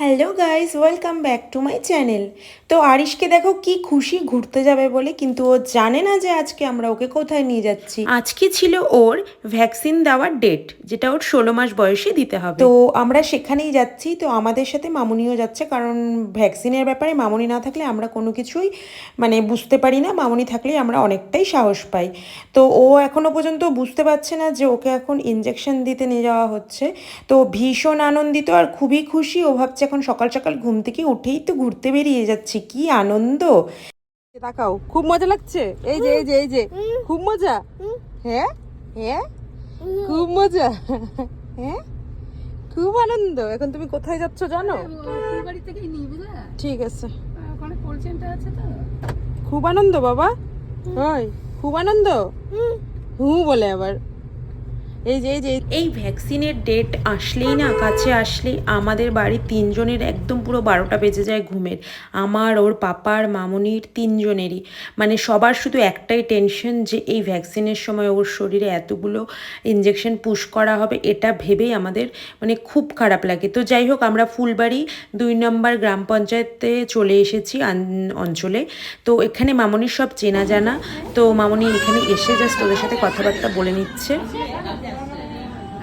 Hello guys welcome back to my channel তো আরিশকে দেখো কি খুশি ঘুরতে যাবে বলে কিন্তু ও জানে না যে আজকে আমরা ওকে কোথায় নিয়ে যাচ্ছি। আজকে ছিল ওর ভ্যাকসিন দেওয়ার ডেট যেটা ওর ষোলো মাস বয়সে দিতে হবে। তো আমরা সেখানেই যাচ্ছি তো আমাদের সাথে মামুনিও যাচ্ছে কারণ ভ্যাকসিনের ব্যাপারে মামুনি না থাকলে আমরা কোনো কিছুই মানে বুঝতে পারি না মামুনি থাকলে আমরা অনেকটাই সাহস পাই। তো ও এখনও পর্যন্ত বুঝতে পারছে না যে ওকে এখন ইঞ্জেকশন দিতে নিয়ে যাওয়া হচ্ছে। তো ভীষণ আনন্দিত আর খুবই খুশি ও ভাবছে এখন সকাল সকাল ঘুম থেকে উঠেই তো ঘুরতে বেরিয়ে যাচ্ছি। কি আনন্দ। তাকাও খুব মজা লাগছে? এই যে এই যে এই যে খুব মজা? হ্যাঁ হ্যাঁ খুব মজা। হ্যাঁ খুব আনন্দ। এখন তুমি কোথায় যাচ্ছ জানো? ফুলবাড়ি থেকেই নিই বুঝলে? ঠিক আছে। ওখানে চেনটা আছে তো। খুব আনন্দ বাবা। হয় খুব আনন্দ। হুম। বলে আবার। এই যে যে, এই ভ্যাকসিনের ডেট আসলেই না, কাছে আসলেই আমাদের বাড়ির তিনজনের একদম পুরো বারোটা বেজে যায় ঘুমের। আমার, ওর পাপার, মামনির তিনজনেরই। মানে সবার শুধু একটাই টেনশন যে এই ভ্যাকসিনের সময় ওর শরীরে এতগুলো ইঞ্জেকশন পুশ করা হবে, এটা ভেবেই আমাদের মানে খুব খারাপ লাগে। তো যাই হোক, আমরা ফুলবাড়ি দুই নম্বর গ্রাম পঞ্চায়েতে চলে এসেছি অঞ্চলে। তো এখানে মামনির সব চেনা জানা। তো মামনি এখানে এসে জাস্ট ওদের সাথে কথাবার্তা বলে নিচ্ছে।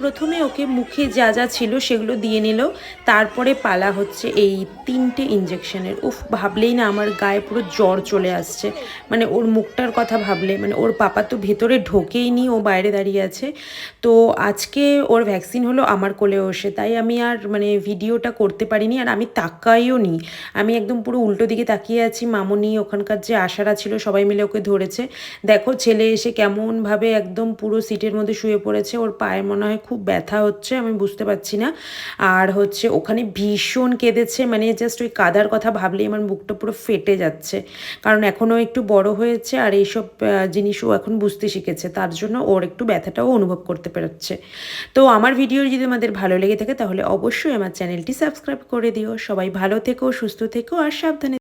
প্রথমে ওকে মুখে যা যা ছিল সেগুলো দিয়ে নিল। তারপরে পালা হচ্ছে এই তিনটে ইঞ্জেকশনের উফ, ভাবলেই না আমার গায়ে পুরো জ্বর চলে আসছে। মানে ওর মুখটার কথা ভাবলে মানে ওর পাপা তো ভেতরে ঢোকেই নি, ও বাইরে দাঁড়িয়ে আছে। তো আজকে ওর ভ্যাকসিন হলো আমার কোলে ওসে। তাই আমি আর মানে ভিডিওটা করতে পারিনি আর আমি তাকাইও নি। আমি একদম পুরো উল্টো দিকে তাকিয়ে আছি, মামনি ওখানকার যে আশারা ছিল সবাই মিলে ওকে ধরেছে। দেখো, ছেলে এসে কেমনভাবে একদম পুরো সিটের মধ্যে শুয়ে পড়েছে। ওর পায়ে মনে হয় খুব ব্যথা হচ্ছে, আমি বুঝতে পারছি না। আর হচ্ছে ওখানে ভীষণ কেঁদেছে মানে জাস্ট ওই কাদার কথা ভাবলেই আমার বুকটা পুরো ফেটে যাচ্ছে। কারণ এখনও একটু বড় হয়েছে আর এইসব জিনিস ও এখন বুঝতে শিখেছে, তার জন্য ওর একটু ব্যথাটাও অনুভব করতে পারছে। তো আমার ভিডিও যদি আমাদের ভালো লেগে থাকে, তাহলে অবশ্যই আমার চ্যানেলটি সাবস্ক্রাইব করে দিও। সবাই ভালো থেকো, সুস্থ থেকো আর সাবধানে